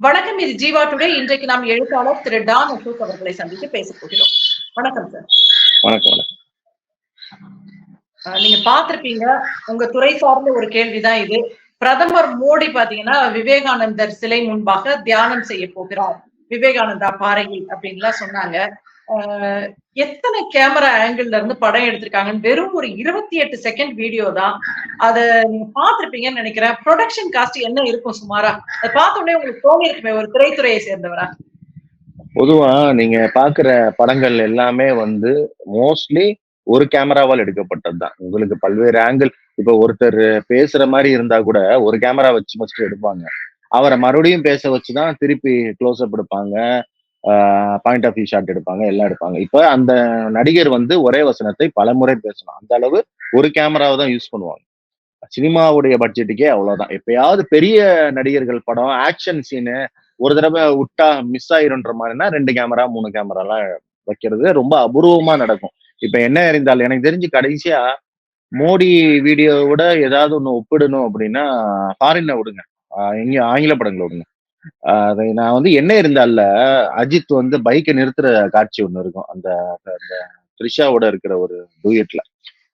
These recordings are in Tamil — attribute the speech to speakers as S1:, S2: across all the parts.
S1: வணக்கம் இது ஜீவா டுடே. இன்றைக்கு நாம் எழுத்தாளர் திரு டான் அசோக் அவர்களை சந்தித்து பேச போகிறோம். வணக்கம் சார்.
S2: வணக்கம் வணக்கம்.
S1: நீங்க பார்த்திருப்பீங்க உங்க துறை சார்ந்த ஒரு கேள்விதான் இது. பிரதமர் மோடி பாத்தீங்கன்னா விவேகானந்தர் சிலை முன்பாக தியானம் செய்ய போகிறார். விவேகானந்தா பாறையில் அப்படின்லாம் சொன்னாங்க. எத்தனை கேமரா ஆங்கிள் இருந்து படம் எடுத்திருக்காங்கன்னு வெறும் ஒரு இருபத்தி எட்டு செகண்ட் வீடியோ தான். அத நீங்க பார்த்திருப்பீங்கன்னு நினைக்கிறேன். ப்ரொடக்ஷன் காஸ்ட் என்ன இருக்கும் சுமாரா? அதை பார்த்த உடனே உங்களுக்கு தோணி இருக்குமே ஒரு திரைத்துறையை சேர்ந்தவரா?
S2: பொதுவா நீங்க பாக்குற படங்கள் எல்லாமே வந்து மோஸ்ட்லி ஒரு கேமராவால் எடுக்கப்பட்டது தான். உங்களுக்கு பல்வேறு ஆங்கிள் இப்ப ஒருத்தர் பேசுற மாதிரி இருந்தா கூட ஒரு கேமரா வச்சு ஃபர்ஸ்ட் எடுப்பாங்க. அவரை மறுபடியும் பேச வச்சுதான் திருப்பி க்ளோஸ் அப் எடுப்பாங்க. பாயிண்ட் ஆஃப் வியூ ஷாட் எடுப்பாங்க எல்லாம் எடுப்பாங்க. இப்போ அந்த நடிகர் வந்து ஒரே வசனத்தை பலமுறை பேசணும். அந்த அளவு ஒரு கேமராவை தான் யூஸ் பண்ணுவாங்க. சினிமாவுடைய பட்ஜெட்டுக்கே அவ்வளவுதான். எப்பயாவது பெரிய நடிகர்கள் படம் ஆக்ஷன் சீனு ஒரு தடவை விட்டா மிஸ் ஆயிருன்ற மாதிரினா ரெண்டு கேமரா மூணு கேமராலாம் வைக்கிறது ரொம்ப அபூர்வமா நடக்கும். இப்ப என்ன இருந்தாலும் எனக்கு தெரிஞ்சு கடைசியா மோடி வீடியோவோட ஏதாவது ஒன்று ஒப்பிடணும் அப்படின்னா ஃபாரின்ல விடுங்க. எங்கேயும் ஆங்கில படங்களை விடுங்க. அதை நான் வந்து என்ன இருந்தால அஜித் வந்து பைக்கை நிறுத்துற காட்சி ஒண்ணு இருக்கும். அந்த அந்த த்ரிஷாவோட இருக்கிற ஒரு டூயட்ல.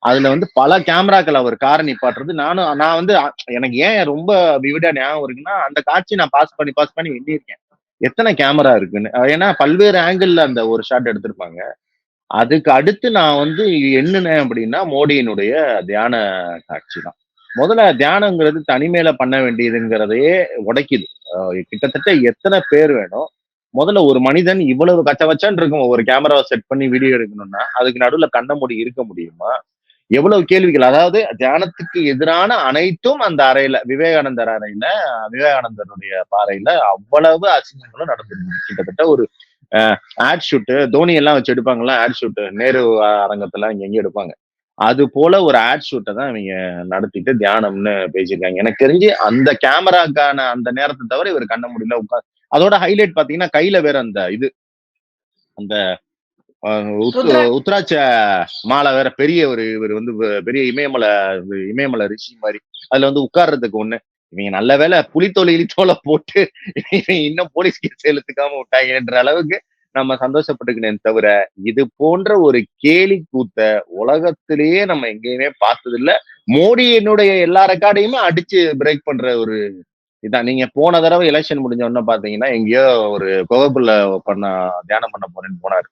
S2: அதுல வந்து பல கேமராக்கள் அவர் காரை நிப்பாட்டுறது. நானும் நான் வந்து எனக்கு ஏன் ரொம்ப விவிடா ஞாபகம் இருக்குன்னா அந்த காட்சி நான் பாஸ் பண்ணி பாஸ் பண்ணி எண்ணியிருக்கேன். எத்தனை கேமரா இருக்குன்னு. ஏன்னா பல்வேறு ஆங்கிள் அந்த ஒரு ஷாட் எடுத்திருப்பாங்க. அதுக்கு அடுத்து நான் வந்து என்னென்ன அப்படின்னா மோடியினுடைய தியான காட்சி தான். முதல்ல தியானங்கிறது தனிமையில பண்ண வேண்டியதுங்கிறதையே உடைக்குது. கிட்டத்தட்ட எத்தனை பேர் வேணும்? முதல்ல ஒரு மனிதன் இவ்வளவு கச்ச வச்சான் இருக்கும். ஒரு கேமராவை செட் பண்ணி வீடியோ எடுக்கணும்னா அதுக்கு நடுவுல கண்ண மூடி இருக்க முடியுமா? எவ்வளவு கேள்விகள். அதாவது தியானத்துக்கு எதிரான அனைத்தும் அந்த அறையில விவேகானந்தர் அறையில விவேகானந்தருடைய பாறையில அவ்வளவு அசிங்கங்களும் நடந்திருக்கு கிட்டத்தட்ட ஒரு ஆட் ஷூட்டு தோனி எல்லாம் வச்சு எடுப்பாங்களா ஆட் ஷூட்டு நேரு அரங்கத்துல இங்க எங்கேயும் எடுப்பாங்க. அது போல ஒரு ஆட் ஷூட்டை தான் இவங்க நடத்திட்டு தியானம்னு பேசியிருக்காங்க. எனக்கு தெரிஞ்சு அந்த கேமராக்கான அந்த நேரத்தை தவிர இவர் கண்ண முடியல உட்கார் அதோட ஹைலைட் பாத்தீங்கன்னா கையில வேற அந்த இது. அந்த உத்ராட்ச மாலை வேற பெரிய ஒரு இவர் வந்து பெரிய இமயமலை இமயமலை ரிஷி மாதிரி. அதுல வந்து உட்கார்றதுக்கு ஒண்ணு. இவங்க நல்ல வேலை புலித்தோலை இலித்தோலை போட்டு இன்னும் போலீஸ் கேஸ் எழுத்துக்காம விட்டாங்கன்ற அளவுக்கு நம்ம சந்தோஷப்பட்டுக்கணும் தவிர இது போன்ற ஒரு கேலி கூத்த உலகத்திலேயே நம்ம எங்கேயுமே பார்த்தது இல்ல என்னுடைய எல்லா ரெக்கார்டையுமே அடிச்சு பிரேக் பண்ற ஒரு இதான். நீங்க போன தடவை எலெக்ஷன் முடிஞ்ச உடனே பாத்தீங்கன்னா எங்கேயோ ஒரு குகைக்குள்ள பண்ண தியானம் பண்ண போறேன்னு போனாரு.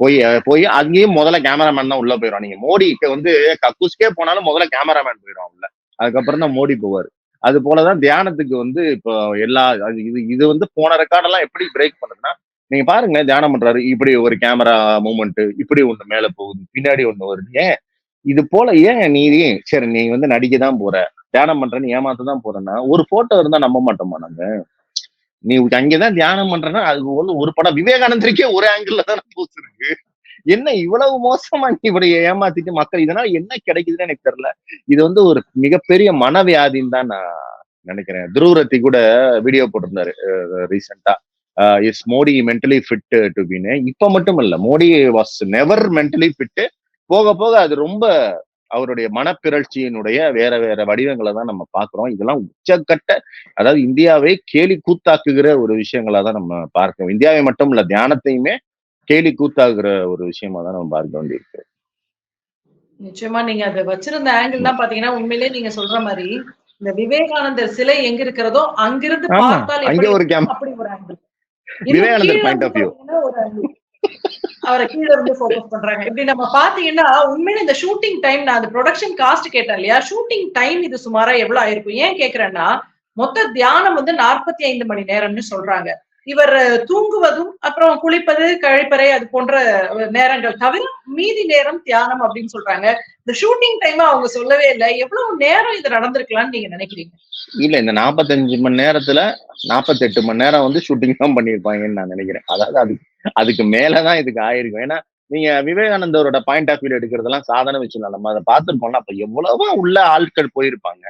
S2: போய் போய் அங்கேயும் முதல்ல கேமராமேன் தான் உள்ள போயிடும் நீங்க மோடிக்கு வந்து கக்கூஸ்க்கே போனாலும் முதல்ல கேமராமேன் போயிடும் உள்ள. அதுக்கப்புறம் தான் மோடி போவார். அது போலதான் தியானத்துக்கு வந்து இப்போ எல்லா அது இது இது வந்து போன ரெக்கார்டெல்லாம் எப்படி பிரேக் பண்ணுதுன்னா நீங்க பாருங்களேன் தியானம் பண்றாரு. இப்படி ஒரு கேமரா மூமெண்ட் இப்படி ஒண்ணு மேல போகுது பின்னாடி ஒண்ணு வருது. ஏன்? இது போல ஏன் நீ சரி நீ வந்து நடிக்க தான் போற. தியானம் பண்றேன்னு ஏமாத்த தான் போறேன்னா ஒரு போட்டோ இருந்தா நம்ப மாட்டோமா நாங்க? நீ அங்கதான் தியானம் பண்றேன்னா அது வந்து ஒரு படம் விவேகானந்தருக்கே ஒரு ஆங்கிள் தான் போச்சிருக்கு என்ன இவ்வளவு மோசமா நீ இப்படி ஏமாத்திட்டு மக்கள் இதனால என்ன கிடைக்குதுன்னு எனக்கு தெரியல. இது வந்து ஒரு மிகப்பெரிய மனவியாதின்னு தான் நான் நினைக்கிறேன். துருவரத்தி கூட வீடியோ போட்டிருந்தாரு ரீசெண்டா is Modi mentally fit to பின்னு இப்ப மட்டும் இல்ல Modi was never mentally fit போக போக அது ரொம்ப அவருடைய மனப்பிறழ்ச்சியினுடைய வேற வேற வடிவங்களை தான் நம்ம பாக்குறோம் இதெல்லாம் உச்சக்கட்ட அதாவது இந்தியாவை கேலி கூத்தாக்குகிற ஒரு விஷயங்களா தான் நம்ம பார்க்கிறோம். இந்தியாவை மட்டும் இல்ல தியானத்தையுமே கேலி கூத்தாக்குற ஒரு விஷயமா தான் நம்ம பார்க்க வேண்டியிருக்கு.
S1: நிச்சயமா நீங்க அதை வச்சிருந்த ஆங்கிள் தான் பாத்தீங்கன்னா உண்மையிலேயே நீங்க சொல்ற மாதிரி இந்த விவேகானந்தர் சிலை எங்க இருக்கிறதோ அங்கிருந்து பார்த்தால்
S2: அங்கே ஒரு
S1: அப்படி ஒரு angle
S2: Vivekanandar point of view.
S1: அவரை கீழ இருந்து ஃபோக்கஸ் பண்றாங்க. இப்படி நம்ம பாத்தீங்கன்னா உண்மையில இந்த ஷூட்டிங் டைம் நான் அந்த ப்ரொடக்ஷன் காஸ்ட் கேட்டேன் இல்லையா? ஷூட்டிங் டைம் இது சுமாரா எவ்வளவு ஆயிருக்கும்? ஏன் கேக்குறேன்னா மொத்த தியானம் வந்து நாற்பத்தி ஐந்து மணி நேரம்னு சொல்றாங்க. இவர் தூங்குவதும் அப்புறம் குளிப்பது கழிப்பறை அது போன்ற நேரங்கள் தவிர மீதி நேரம் தியானம் அப்படின்னு சொல்றாங்க. இந்த ஷூட்டிங் டைம் அவங்க சொல்லவே இல்லை. எவ்வளவு நேரம் இது நடந்திருக்கலாம்னு நீங்க நினைக்கிறீங்க?
S2: இல்ல இந்த நாற்பத்தஞ்சு மணி நேரத்துல நாற்பத்தெட்டு மணி நேரம் வந்து ஷூட்டிங் தான் பண்ணியிருப்பாங்கன்னு நான் நினைக்கிறேன். அதாவது அது அதுக்கு மேலதான் இதுக்கு ஆயிருக்கும். ஏன்னா நீங்க விவேகானந்தரோட பாயிண்ட் ஆஃப் வியூ எடுக்கிறதெல்லாம் சாதனை விஷயம் நம்ம அதை பார்த்துருப்போம்ல அப்ப எவ்வளவோ உள்ள ஆட்கள் போயிருப்பாங்க.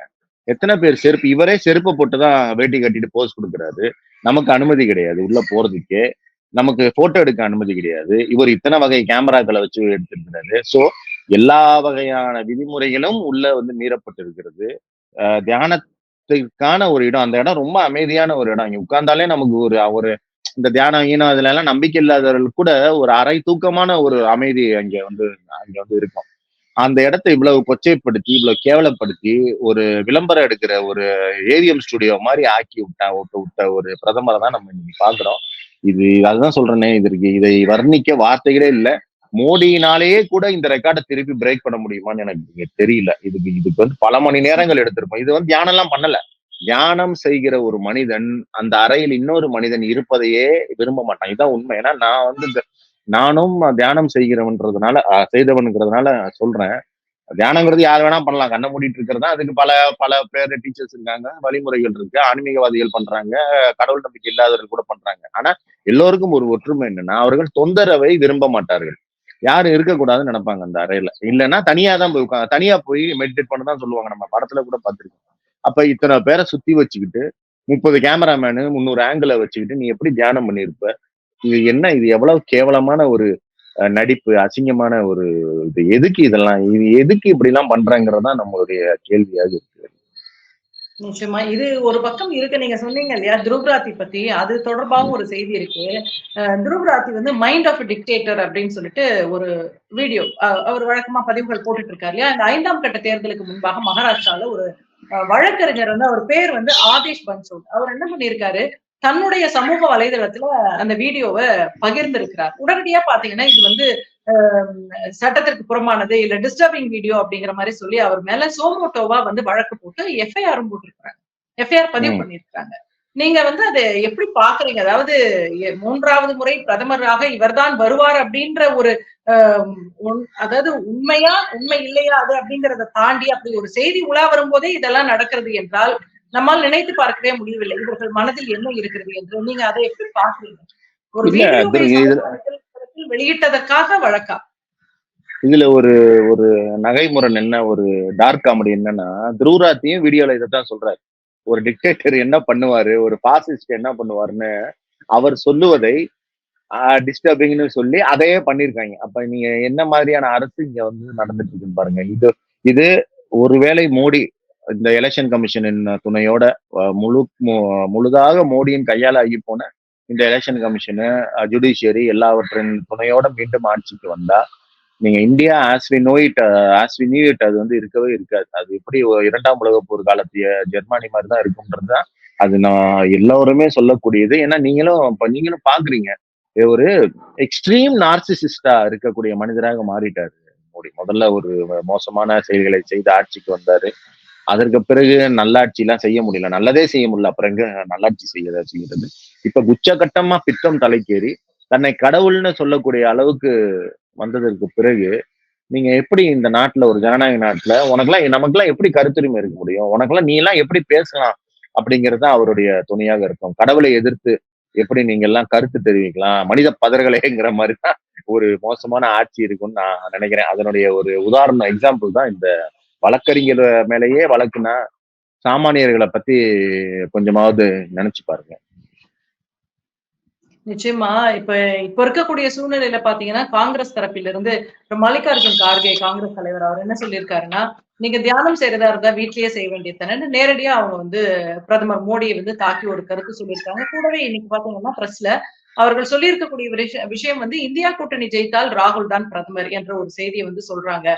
S2: எத்தனை பேர் செருப்பு இவரே செருப்பை போட்டுதான் வேட்டி கட்டிட்டு போஸ் கொடுக்குறாரு. நமக்கு அனுமதி கிடையாது. உள்ள போறதுக்கு. நமக்கு போட்டோ எடுக்க அனுமதி கிடையாது. இவர் இத்தனை வகை கேமராக்களை வச்சு எடுத்திருக்கிறாரு. சோ எல்லா வகையான விதிமுறைகளும் உள்ள வந்து மீறப்பட்டிருக்கிறது. அஹ் தியானத்துக்கான ஒரு இடம். அந்த இடம் ரொம்ப அமைதியான ஒரு இடம். இங்க உட்கார்ந்தாலே நமக்கு ஒரு ஒரு இந்த தியானம் ஈனம் அதுல எல்லாம் நம்பிக்கை இல்லாதவர்கள் கூட ஒரு அரை தூக்கமான ஒரு அமைதி அங்க வந்து அங்க வந்து இருக்கும். அந்த இடத்த இவ்வளவு கொச்சைப்படுத்தி இவ்வளவு கேவலப்படுத்தி ஒரு விளம்பரம் எடுக்கிற ஒரு ஏவிஎம் ஸ்டுடியோ மாதிரி ஆக்கி விட்டா விட்டு விட்ட ஒரு பிரதமரை தான் நம்ம இன்னைக்கு பாக்குறோம் இது அதுதான் சொல்றேனே இதற்கு இதை வர்ணிக்க வார்த்தைகளே இல்லை. மோடியினாலேயே கூட இந்த ரெக்கார்டை திருப்பி பிரேக் பண்ண முடியுமான்னு எனக்கு தெரியல. இதுக்கு இதுக்கு வந்து பல மணி நேரங்கள் எடுத்திருப்போம். இது வந்து தியானம் எல்லாம் பண்ணல. தியானம் செய்கிற ஒரு மனிதன் அந்த அறையில் இன்னொரு மனிதன் இருப்பதையே விரும்ப மாட்டான். இதுதான் உண்மை. ஏன்னா நான் வந்து இந்த நானும் தியானம் செய்கிறவன்றதுனால செய்தவனுங்கிறதுனால சொல்றேன். தியானங்கிறது யார் வேணா பண்ணலாம். கண்ணை மூடிட்டு இருக்கிறதா? அதுக்கு பல பல பேர் டீச்சர்ஸ் இருக்காங்க. வழிமுறைகள் இருக்கு. ஆன்மீகவாதிகள் பண்றாங்க. கடவுள் நம்பிக்கை இல்லாதவர்கள் கூட பண்றாங்க. ஆனா எல்லோருக்கும் ஒரு ஒற்றுமை என்னன்னா அவர்கள் தொந்தரவை விரும்ப மாட்டார்கள். யாரும் இருக்கக்கூடாதுன்னு நினைப்பாங்க அந்த அறையில. இல்லைன்னா தனியா தான் போய் உட்காந்து தனியா போய் மெடிடேட் பண்ண தான் சொல்லுவாங்க. நம்ம படத்துல கூட பார்த்துருக்கோம். அப்ப இத்தனை பேரை சுத்தி வச்சுக்கிட்டு முப்பது கேமராமேனு முந்நூறு ஆங்கிளை வச்சுக்கிட்டு நீ எப்படி தியானம் பண்ணியிருப்ப? இது என்ன? இது எவ்வளவு கேவலமான ஒரு அஹ், நடிப்பு அசிங்கமான ஒரு இது. எதுக்கு இதெல்லாம்? இது எதுக்கு இப்படி எல்லாம் பண்றாங்கிறதா நம்மளுடைய கேள்வியாக இருக்கு.
S1: நிச்சயமா. இது ஒரு பக்கம் இருக்கு. நீங்க சொன்னீங்க இல்லையா துருவ்ராத்தி பத்தி. அது தொடர்பாகவும் ஒரு செய்தி இருக்கு. அஹ் வந்து மைண்ட் ஆஃப் டிக்டேட்டர் அப்படின்னு சொல்லிட்டு ஒரு வீடியோ அவர் வழக்கமா பதிவுகள் போட்டுட்டு இருக்காரு இல்லையா? இந்த ஐந்தாம் கட்ட தேர்தலுக்கு முன்பாக மகாராஷ்டிரால ஒரு வழக்கறிஞர் வந்து அவர் பேர் வந்து ஆதேஷ் பன்சோட் அவர் என்ன பண்ணியிருக்காரு? தன்னுடைய சமூக வலைதளத்துல அந்த வீடியோவை பகிர்ந்திருக்கிறார். உடனடியா பாத்தீங்கன்னா இது வந்து சட்டத்திற்கு புறமானது இல்ல டிஸ்டர்பிங் வீடியோ அப்படிங்கிற மாதிரி சொல்லி அவர் மேல சோமோட்டோவா வந்து வழக்கு போட்டு எஃப்ஐஆரும் போட்டிருக்காங்க எஃப்ஐஆர் பதிவு. பண்ணிருக்காங்க நீங்க வந்து அதை எப்படி பாக்குறீங்க? அதாவது மூன்றாவது முறை பிரதமராக இவர்தான் வருவார் அப்படின்ற ஒரு அதாவது உண்மையா உண்மை இல்லையா அது அப்படிங்கறத தாண்டி அப்படி ஒரு செய்தி உலா வரும்போதே இதெல்லாம் நடக்கிறது என்றால் நம்மால் நினைத்து பார்க்கவே முடியவில்லை. இவர்கள் மனதில் என்ன இருக்கிறது என்று நீங்க அதை எப்படி பாக்குறீங்க ஒரு வெளியிட்டதற்காக வழக்கா?
S2: இதுல ஒரு ஒரு நகைமுரண் என்ன ஒரு டார்க் காமெடி என்னன்னா துருவராத்தியும் வீடியோல இதைத்தான் சொல்றாரு. ஒரு டிக்டேட்டர் என்ன பண்ணுவாரு ஒரு பாசிஸ்ட் என்ன பண்ணுவாருன்னு அவர் சொல்லுவதை டிஸ்டர்பிங்னு சொல்லி அதையே பண்ணிருக்காங்க அப்ப நீங்க என்ன மாதிரியான அரசு இங்க வந்து நடந்துட்டு இருக்குன்னு பாருங்க. இது இது ஒருவேளை மோடி இந்த எலெக்ஷன் கமிஷனின் துணையோட முழு மு- முழுதாக மோடியின் கையால ஆகி போன இந்த எலெக்ஷன் கமிஷனு ஜுடிஷியரி எல்லாவற்றின் துணையோட மீண்டும் ஆட்சிக்கு வந்தா நீங்க India as we know it as we knew it அது வந்து இருக்கவே இருக்காது. அது எப்படி இரண்டாம் உலக போர் காலத்திய ஜெர்மனி மாதிரி தான் இருக்கும்ன்றது தான் அது நான் எல்லோருமே சொல்லக்கூடியது. ஏன்னா நீங்களும் நீங்களும் பாக்குறீங்க ஒரு எக்ஸ்ட்ரீம் நார்சிசிஸ்டா இருக்கக்கூடிய மனிதராக மாறிட்டாரு மோடி. முதல்ல ஒரு மோசமான செயல்களை செய்து ஆட்சிக்கு வந்தாரு. அதற்கு பிறகு நல்லாட்சி எல்லாம் செய்ய முடியல. நல்லதே செய்ய முடியல. அப்புறம் எங்க நல்லாட்சி செய்யறத செய்யறது? இப்ப உச்சகட்டமா பித்தம் தலைக்கேறி தன்னை கடவுள்னு சொல்லக்கூடிய அளவுக்கு வந்ததற்கு பிறகு நீங்க எப்படி இந்த நாட்டுல ஒரு ஜனநாயக நாட்டுல உனக்கெல்லாம் நமக்கெல்லாம் எப்படி கருத்துரிமை இருக்க முடியும்? உனக்கெல்லாம் நீ எல்லாம் எப்படி பேசலாம்? அப்படிங்கிறது தான் அவருடைய துணையாக இருக்கும். கடவுளை எதிர்த்து எப்படி நீங்க எல்லாம் கருத்து தெரிவிக்கலாம்? மனித பதர்களேங்கிற மாதிரி தான் ஒரு மோசமான ஆட்சி இருக்கும்னு நான் நினைக்கிறேன். அதனுடைய ஒரு உதாரணம் எக்ஸாம்பிள் தான் இந்த வழக்கறிஞர் மேலேயே வழக்குனா சாமானியர்களை பத்தி கொஞ்சமாவது நினைச்சு பாருங்க.
S1: நிச்சயமா. இப்ப இப்ப இருக்கக்கூடிய சூழ்நிலையில பாத்தீங்கன்னா காங்கிரஸ் தரப்பில இருந்து மல்லிகார்ஜுன் கார்கே காங்கிரஸ் தலைவர் அவர் என்ன சொல்லியிருக்காருன்னா நீங்க தியானம் செய்யறதா இருந்தா வீட்லயே செய்ய வேண்டியது தானே நேரடியா அவங்க வந்து பிரதமர் மோடியை வந்து தாக்கி ஒரு கருத்து சொல்லியிருக்காங்க. கூடவே இன்னைக்கு பாத்தீங்கன்னா பிரஸ்ல அவர்கள் சொல்லியிருக்கக்கூடிய விஷயம் வந்து இந்தியா கூட்டணி ஜெயித்தால் ராகுல் தான் பிரதமர் என்ற ஒரு செய்தியை வந்து சொல்றாங்க.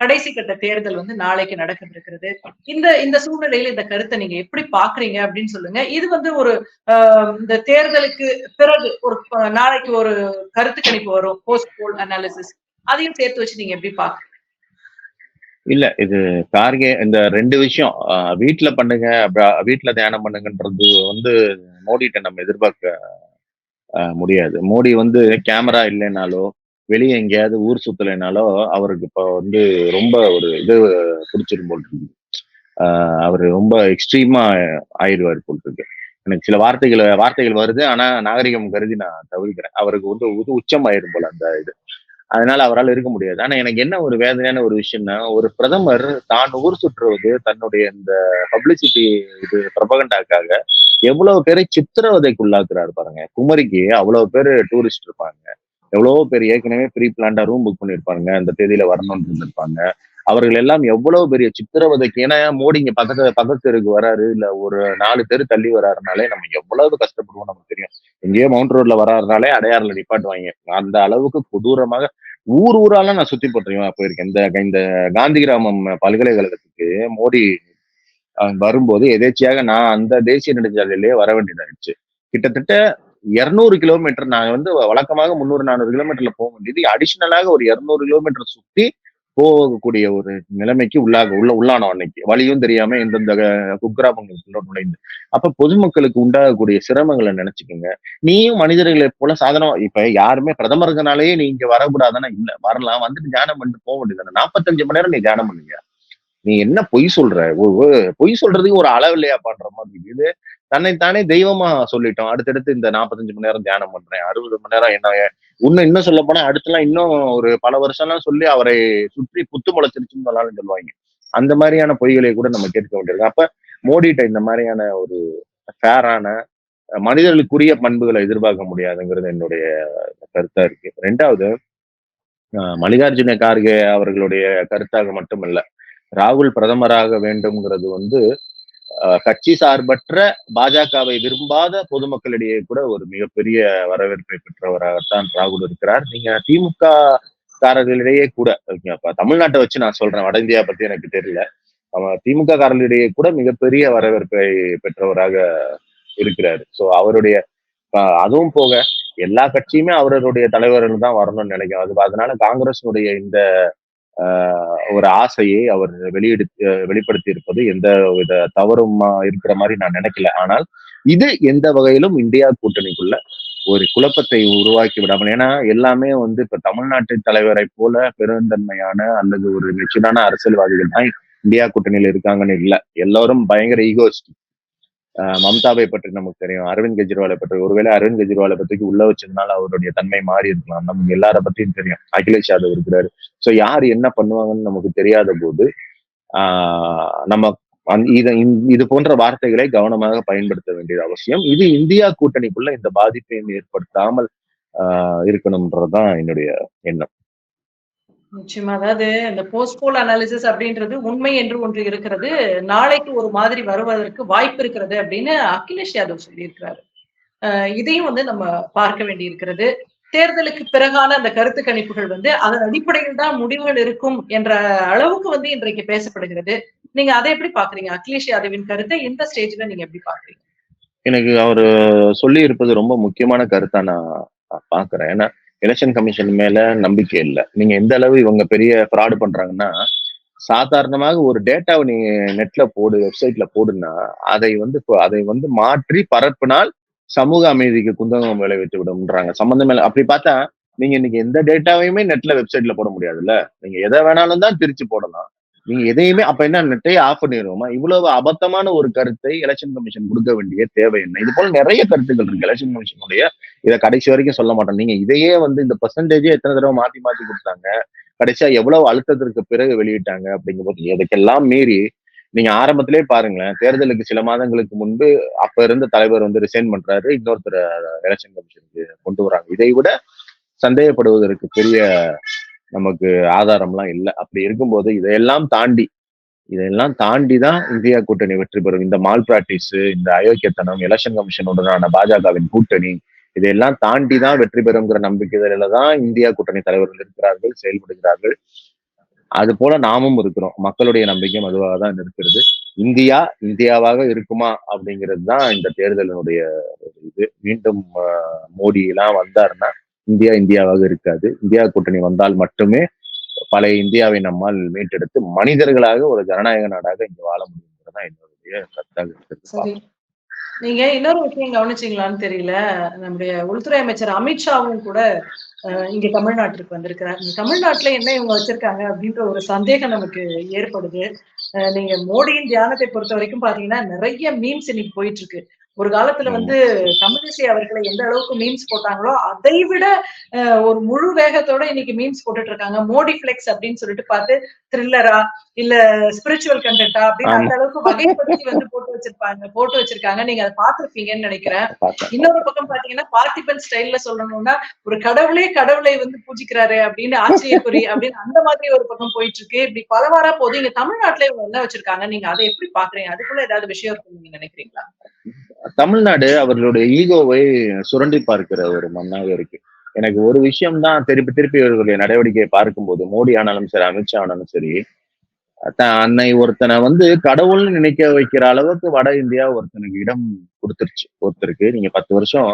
S1: கடைசி கட்ட தேர்தல் வந்து நாளைக்கு நடக்க இருக்கிறது இந்த இந்த சூழ்நிலையில இந்த கருத்தை நீங்க எப்படி பாக்குறீங்க அப்படின்னு சொல்லுங்க. இது வந்து ஒரு ஆஹ் இந்த தேர்தலுக்கு பிறகு ஒரு நாளைக்கு ஒரு கருத்து கணிப்பு வரும். போஸ்ட் போல் அனாலிசிஸ் அதையும் சேர்த்து வச்சு நீங்க எப்படி பாக்குறீங்க
S2: இல்ல இது கார்கே இந்த ரெண்டு விஷயம் ஆஹ் பண்ணுங்க வீட்டுல தியானம் பண்ணுங்கன்றது வந்து மோடிட்ட நம்ம எதிர்பார்க்க ஆஹ் முடியாது. மோடி வந்து கேமரா இல்லைனாலோ வெளியே எங்கேயாவது ஊர் சுத்தலைனாலோ அவருக்கு இப்போ வந்து ரொம்ப ஒரு இது பிடிச்சிரும் போல் இருக்கு ஆஹ் அவர் ரொம்ப எக்ஸ்ட்ரீமா ஆயிடுவார் போல் இருக்கு எனக்கு சில வார்த்தைகள் வார்த்தைகள் வருது ஆனா நாகரிகம் கருதி நான் தவிர்க்கிறேன். அவருக்கு வந்து உது உச்சம் ஆயிடும் போல அந்த இது. அதனால அவரால் இருக்க முடியாது. ஆனா எனக்கு என்ன ஒரு வேதனையான ஒரு விஷயம்னா ஒரு பிரதமர் தான் ஊர் சுற்றுவது தன்னுடைய இந்த பப்ளிசிட்டி இது பிரபகண்டாக்காக எவ்வளவு பேரை சித்திரவதைக்குள்ளாக்குறாரு பாருங்க. குமரிக்கு அவ்வளவு பேர் டூரிஸ்ட் இருப்பாங்க. எவ்வளவோ பேர் ஏற்கனவே ப்ரீ பிளான்டா ரூம் புக் பண்ணியிருப்பாங்க இந்த தேதியில வரணும்னு இருந்திருப்பாங்க. அவர்கள் எல்லாம் எவ்வளவு பெரிய சித்திரவதைக்கு ஏன்னா மோடி இங்க பக்கத்து பக்கத்து தெருக்கு வராரு. இல்ல ஒரு நாலு தெரு தள்ளி வராருனாலே நம்ம எவ்வளவு கஷ்டப்படுவோம் நமக்கு தெரியும். எங்கேயோ மவுண்ட் ரோட்ல வராருனாலே அடையாறுல நிப்பாட்டுவாங்க அந்த அளவுக்கு கொடூரமாக ஊர் ஊராலாம் நான் சுத்தி போட்டிருக்கேன். போயிருக்கேன். இந்த இந்த காந்தி கிராமம் பல்கலைக்கழகத்துக்கு மோடி வரும்போது எதேச்சியாக நான் அந்த தேசிய நெடுஞ்சாலையிலேயே வர வேண்டியதாயிடுச்சு. கிட்டத்தட்ட இருநூறு கிலோமீட்டர் நான் வந்து வழக்கமாக முந்நூறு நானூறு கிலோமீட்டர்ல போக வேண்டியது. அடிஷனலாக ஒரு இருநூறு கிலோமீட்டர் சுத்தி போகக்கூடிய ஒரு நிலைமைக்கு உள்ளாக உள்ள உள்ளானோம் அன்னைக்கு. வழியும் தெரியாம எந்தெந்த குக்கிராமங்களுக்குள்ள நுழைந்து. அப்ப பொதுமக்களுக்கு உண்டாகக்கூடிய சிரமங்களை நினைச்சுக்கோங்க. நீயும் மனிதர்களை போல சாதனம் இப்ப யாருமே பிரதமருங்கனாலேயே நீ இங்க வரக்கூடாதுன்னா இல்ல. வரலாம் வந்துட்டு தியானம் பண்ணிட்டு போக வேண்டியது நாற்பத்தஞ்சு மணி நேரம் நீ தியானம் பண்ணுங்க நீ என்ன பொய் சொல்ற? ஒ- பொய் சொல்றதுக்கு ஒரு அளவு இல்லையா? பண்ற மாதிரி இது தன்னைத்தானே தெய்வமா சொல்லிட்டோம். அடுத்தடுத்து இந்த நாற்பத்தஞ்சு மணி நேரம் தியானம் பண்றேன். அறுபது மணி நேரம் என்ன இன்னும் இன்னும் சொல்ல போனா அடுத்தலாம் இன்னும் ஒரு பல வருஷம் எல்லாம் சொல்லி அவரை சுற்றி புத்து முளைச்சிருச்சுன்னு சொன்னாலும் சொல்லுவாங்க. அந்த மாதிரியான பொய்களை கூட நம்ம கேட்க வேண்டியிருக்கு. அப்ப மோடிட்ட இந்த மாதிரியான ஒரு ஃபேரான மனிதர்களுக்குரிய பண்புகளை எதிர்பார்க்க முடியாதுங்கிறது என்னுடைய கருத்தா இருக்கு. ரெண்டாவது மல்லிகார்ஜுன கார்கே அவர்களுடைய கருத்தாக மட்டுமல்ல ராகுல் பிரதமராக வேண்டும்ங்கிறது வந்து கட்சி சார்பற்ற பாஜகவை விரும்பாத பொதுமக்களிடையே கூட ஒரு மிகப்பெரிய வரவேற்பை பெற்றவராகத்தான் ராகுல் இருக்கிறார். நீங்க திமுக காரர்களிடையே கூட தமிழ்நாட்டை வச்சு நான் சொல்றேன் வட இந்தியா பத்தி எனக்கு தெரியல. அவன் திமுக காரர்களிடையே கூட மிகப்பெரிய வரவேற்பை பெற்றவராக இருக்கிறாரு. சோ அவருடைய அதுவும் போக எல்லா கட்சியுமே அவருடைய தலைவர்கள் தான் வரணும்னு நினைக்கும் அது அதனால காங்கிரஸினுடைய இந்த ஒரு ஆசையை அவர் வெளியெடு வெளிப்படுத்தி இருப்பது எந்த வித தவறும் இருக்கிற மாதிரி நான் நினைக்கல. ஆனால் இது எந்த வகையிலும் இந்தியா கூட்டணிக்குள்ள ஒரு குழப்பத்தை உருவாக்கி விடாமல் ஏன்னா எல்லாமே வந்து இப்ப தமிழ்நாட்டு தலைவரை போல பெருந்தன்மையான அல்லது ஒரு மெச்சூரான அரசியல்வாதிகள் தான் இந்தியா கூட்டணியில இருக்காங்கன்னு இல்ல. எல்லாரும் பயங்கர ஈகோஸ்டிக் மம்தாவை பற்றி நமக்கு தெரியும் அரவிந்த் கெஜ்ரிவாலை பற்றி. ஒருவேளை அரவிந்த் கெஜ்ரிவாலை பத்தி உள்ள வச்சதுனால அவருடைய தன்மை மாறி இருக்கலாம். நமக்கு எல்லார பத்தியும் தெரியும். அகிலேஷ் யாதவ் இருக்கிறாரு. சோ யார் என்ன பண்ணுவாங்கன்னு நமக்கு தெரியாத போது ஆஹ் நம்ம இத இந்த- இது போன்ற வார்த்தைகளை கவனமாக பயன்படுத்த வேண்டியது அவசியம். இது இந்தியா கூட்டணிக்குள்ள இந்த பாதிப்பையும் ஏற்படுத்தாமல் ஆஹ் இருக்கணும்ன்றதுதான் என்னுடைய எண்ணம்.
S1: நிச்சயமா. அதாவது இந்த போஸ்ட்போல் அனாலிசிஸ் அப்படின்றது உண்மை என்று ஒன்று இருக்கிறது. நாளைக்கு ஒரு மாதிரி வருவதற்கு வாய்ப்பு இருக்கிறது அப்படின்னு அகிலேஷ் யாதவ் சொல்லியிருக்கிறாரு. இதையும் வந்து நம்ம பார்க்க வேண்டி இருக்கிறது தேர்தலுக்கு பிறகான அந்த கருத்து கணிப்புகள் வந்து அதன் அடிப்படையில் தான் முடிவுகள் இருக்கும் என்ற அளவுக்கு வந்து இன்றைக்கு பேசப்படுகிறது. நீங்க அதை எப்படி பாக்குறீங்க அகிலேஷ் யாதவின் கருத்தை இந்த ஸ்டேஜ்ல நீங்க எப்படி பாக்குறீங்க
S2: எனக்கு அவரு சொல்லி இருப்பது ரொம்ப முக்கியமான கருத்தா நான் பாக்குறேன் ஏன்னா எலெக்ஷன் கமிஷன் மேல நம்பிக்கை இல்லை. நீங்க எந்த அளவு இவங்க பெரிய ஃப்ராடு பண்றாங்கன்னா சாதாரணமாக ஒரு டேட்டாவை நீ நெட்ல போடு வெப்சைட்ல போடுனா அதை வந்து இப்போ அதை வந்து மாற்றி பரப்பினால் சமூக அமைதிக்கு குந்தகம் விளைவித்து விடும்ன்றாங்க சம்பந்தம் இல்லை. அப்படி பார்த்தா நீங்க இன்னைக்கு எந்த டேட்டாவையுமே நெட்ல வெப்சைட்ல போட முடியாதுல்ல. நீங்க எதை வேணாலும் தான் பிரிச்சு போடலாம். நீங்க எதையுமே அப்ப என்ன நெட்டையே ஆஃப் பண்ணிடுவோமா இவ்வளவு அபத்தமான ஒரு கருத்தை எலெக்ஷன் கமிஷன் கொடுக்க வேண்டிய தேவை என்ன? இது போல நிறைய கருத்துக்கள் இருக்கு. எலெக்ஷன் கமிஷனுடைய இதை கடைசி வரைக்கும் சொல்ல மாட்டோம். நீங்க இதையே வந்து இந்த பர்சன்டேஜே எத்தனை தடவை மாத்தி மாத்தி கொடுத்தாங்க? கடைசியா எவ்வளவு அழுத்தத்திற்கு பிறகு வெளியிட்டாங்க அப்படிங்கும்போது இதுக்கெல்லாம் மீறி நீங்க ஆரம்பத்திலே பாருங்களேன் தேர்தலுக்கு சில மாதங்களுக்கு முன்பு அப்ப இருந்த தலைவர் வந்து ரிசைன் பண்றாரு. இன்னொருத்தர் எலெக்ஷன் கமிஷனுக்கு கொண்டு வராங்க. இதை விட சந்தேகப்படுவதற்கு பெரிய நமக்கு ஆதாரம்லாம் இல்லை. அப்படி இருக்கும்போது இதையெல்லாம் தாண்டி இதெல்லாம் தாண்டி தான் இந்தியா கூட்டணி வெற்றி பெறும். இந்த மால் பிராக்டிஸ் இந்த அயோக்கியத்தனம் எலெக்ஷன் கமிஷனுடனான பாஜகவின் கூட்டணி இதையெல்லாம் தாண்டி தான் வெற்றி பெறுங்கிற நம்பிக்கையில தான் இந்தியா கூட்டணி தலைவர்கள் இருக்கிறார்கள் செயல்படுகிறார்கள். அது போல நாமும் இருக்கிறோம். மக்களுடைய நம்பிக்கையும் அதுவாக தான் இருக்கிறது. இந்தியா இந்தியாவாக இருக்குமா அப்படிங்கிறது தான் இந்த தேர்தலினுடைய இது. மீண்டும் மோடி எல்லாம் வந்தாருன்னா இந்தியா இந்தியாவாக இருக்காது. இந்தியா கூட்டணி வந்தால் மட்டுமே பழைய இந்தியாவை நம்மால் மீட்டெடுத்து மனிதர்களாக ஒரு ஜனநாயக நாடாக இங்க வாழ முடியுங்கிறதா என்னுடைய கருத்தாக இருக்கிறது.
S1: சரி. நீங்க இன்னொரு விஷயம் கவனிச்சீங்களான்னு தெரியல. நம்முடைய உள்துறை அமைச்சர் அமித்ஷாவும் கூட இங்க தமிழ்நாட்டிற்கு வந்திருக்கிறார். தமிழ்நாட்டுல என்ன இவங்க வச்சிருக்காங்க அப்படின்ற ஒரு சந்தேகம் நமக்கு ஏற்படுது. நீங்க மோடியின் தியானத்தை பொறுத்த வரைக்கும் பாத்தீங்கன்னா நிறைய மீம்ஸ் இன்னைக்கு போயிட்டு இருக்கு. ஒரு காலத்துல வந்து தமிழிசை அவர்களை எந்த அளவுக்கு மீம்ஸ் போட்டாங்களோ அதை விட ஒரு முழு வேகத்தோட இன்னைக்கு மீம்ஸ் போட்டுட்டு இருக்காங்க மோடி பிளெக்ஸ் அப்படின்னு சொல்லிட்டு பார்த்து த்ரில்லரா இல்ல ஸ்பிரிச்சுவல் கண்டென்ட்டா அப்படின்னு. அந்த அளவுக்கு வகைப்படுத்தி வந்து போட்டு வச்சிருப்பாங்க. போட்டு வச்சிருக்காங்க. நீங்க அதை பார்த்திருப்பீங்கன்னு நினைக்கிறேன். இன்னொரு பக்கம் பாத்தீங்கன்னா பார்த்திபன் ஸ்டைல்ல சொல்லணும்னா ஒரு கடவுளே கடவுளை வந்து பூஜிக்கிறாரு அப்படின்னு ஆச்சரியக்குறி அப்படின்னு அந்த மாதிரி ஒரு பக்கம் போயிட்டு இருக்கு இப்படி பலவாரா போது இங்க தமிழ்நாட்டுல இவங்க என்ன வச்சிருக்காங்க? நீங்க அதை எப்படி பாக்குறீங்க அதுக்குள்ள ஏதாவது விஷயம் இருக்குன்னு நீங்க நினைக்கிறீங்களா?
S2: தமிழ்நாடு அவர்களுடைய ஈகோவை சுரண்டி பார்க்கிற ஒரு மண்ணாக இருக்கு. எனக்கு ஒரு விஷயம் தான் திருப்பி திருப்பி இவர்களுடைய நடவடிக்கையை பார்க்கும்போது மோடி ஆனாலும் சரி அமித்ஷா ஆனாலும் சரி த- அன்னை ஒருத்தனை வந்து கடவுள்னு நினைக்க வைக்கிற அளவுக்கு வட இந்தியா ஒருத்தனுக்கு இடம் கொடுத்துருச்சு ஒருத்தருக்கு. நீங்க பத்து வருஷம்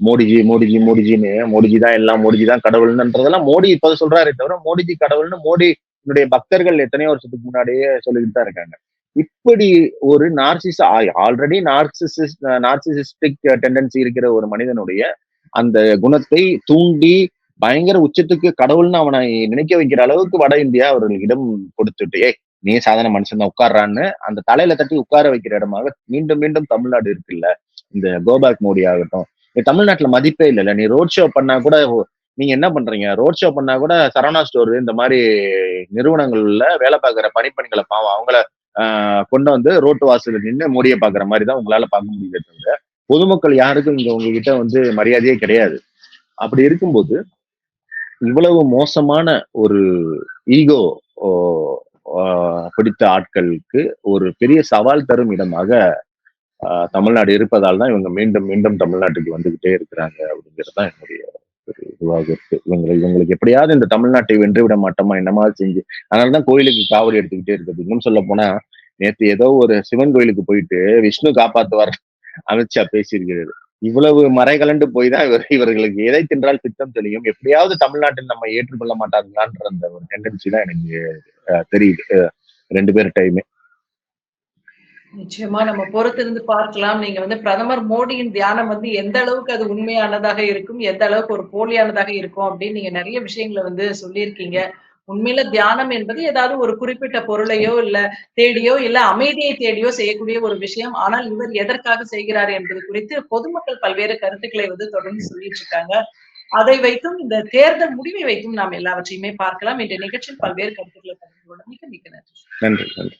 S2: மோடிஜி மோடிஜி மோடிஜின்னு மோடிஜி தான் எல்லாம் மோடிஜி தான் கடவுள்ன்றதெல்லாம் மோடி இப்போ சொல்றாரே தவிர மோடிஜி கடவுள்னு மோடி என்னுடைய பக்தர்கள் எத்தனையோ வருஷத்துக்கு முன்னாடியே சொல்லிட்டு தான் இருக்காங்க. இப்படி ஒரு நார்சிஸ் ஆல்ரெடி நார்சிசிஸ் நார்சிசிஸ்டிக் டெண்டன்சி இருக்கிற ஒரு மனிதனுடைய அந்த குணத்தை தூண்டி பயங்கர உச்சத்துக்கு கடவுள்னு அவனை நினைக்க வைக்கிற அளவுக்கு வட இந்தியா அவர்களிடம் கொடுத்துட்டு ஏய் நீ சாதாரண மனுஷன் தான் உட்கார்றான்னு அந்த தலையில தட்டி உட்கார வைக்கிற இடமாக மீண்டும் மீண்டும் தமிழ்நாடு இருக்குல்ல இந்த கோபேக் மோடி ஆகட்டும். நீ தமிழ்நாட்டுல மதிப்பே இல்லைல்ல நீ ரோட் ஷோ பண்ணா கூட நீங்க என்ன பண்றீங்க? ரோட் ஷோ பண்ணா கூட சரவணா ஸ்டோர் இந்த மாதிரி நிறுவனங்கள்ல வேலை பார்க்குற பணிப்பெண்களை பாவம் அவங்கள கொண்டு வந்து ரோட்டு வாசல்ல நின்று மோடியை பாக்குற மாதிரி தான் உங்களால பார்க்க முடியுது பொதுமக்கள் யாருக்கும் இங்க உங்ககிட்ட வந்து மரியாதையே கிடையாது. அப்படி இருக்கும்போது இவ்வளவு மோசமான ஒரு ஈகோ பிடித்த ஆட்களுக்கு ஒரு பெரிய சவால் தரும் இடமாக தமிழ்நாடு இருப்பதால் தான் இவங்க மீண்டும் மீண்டும் தமிழ்நாட்டுக்கு வந்துகிட்டே இருக்கிறாங்க அப்படிங்கிறது தான் என்னுடைய இதுவாக இருக்கு. இவங்களை இவங்களுக்கு எப்படியாவது இந்த தமிழ்நாட்டை வென்று விட மாட்டோமா? என்னமா செஞ்சு? அதனாலதான் கோயிலுக்கு காவடி எடுத்துக்கிட்டே இருக்குது. இன்னும் சொல்ல போனா நேத்து ஏதோ ஒரு சிவன் கோயிலுக்கு போயிட்டு விஷ்ணு காப்பாத்துவார் அமித்ஷா பேசியிருக்கிறது. இவ்வளவு மறைகலண்டு போய் தான் இவர் இவர்களுக்கு எதை தின்றால் திட்டம் தெரியும் எப்படியாவது தமிழ்நாட்டில் நம்ம ஏற்றுக்கொள்ள மாட்டாங்களான்ற அந்த ஒரு டெண்டன்சி தான் எனக்கு அஹ், தெரியுது. ரெண்டு பேர் டைமே
S1: நிச்சயமா நம்ம பொறுத்திருந்து பார்க்கலாம். நீங்க வந்து பிரதமர் மோடியின் தியானம் வந்து எந்த அளவுக்கு அது உண்மையானதாக இருக்கும் எந்த அளவுக்கு ஒரு போலியானதாக இருக்கும் அப்படின்னு நீங்க நிறைய விஷயங்களை வந்து சொல்லியிருக்கீங்க. உண்மையில தியானம் என்பது ஏதாவது ஒரு குறிப்பிட்ட பொருளையோ இல்ல தேடியோ இல்ல அமைதியை தேடியோ செய்யக்கூடிய ஒரு விஷயம். ஆனால் இவர் எதற்காக செய்கிறார் என்பது குறித்து பொதுமக்கள் பல்வேறு கருத்துக்களை வந்து தொடர்ந்து சொல்லிட்டு இருக்காங்க. அதை வைத்தும் இந்த தேர்தல் முடிவை வைத்தும் நாம் எல்லாவற்றையுமே பார்க்கலாம். என்ற நிகழ்ச்சியில் பல்வேறு கருத்துக்களை பகிர்ந்து கொள்ள மிக்க மிக்க நன்றி.
S2: நன்றி நன்றி.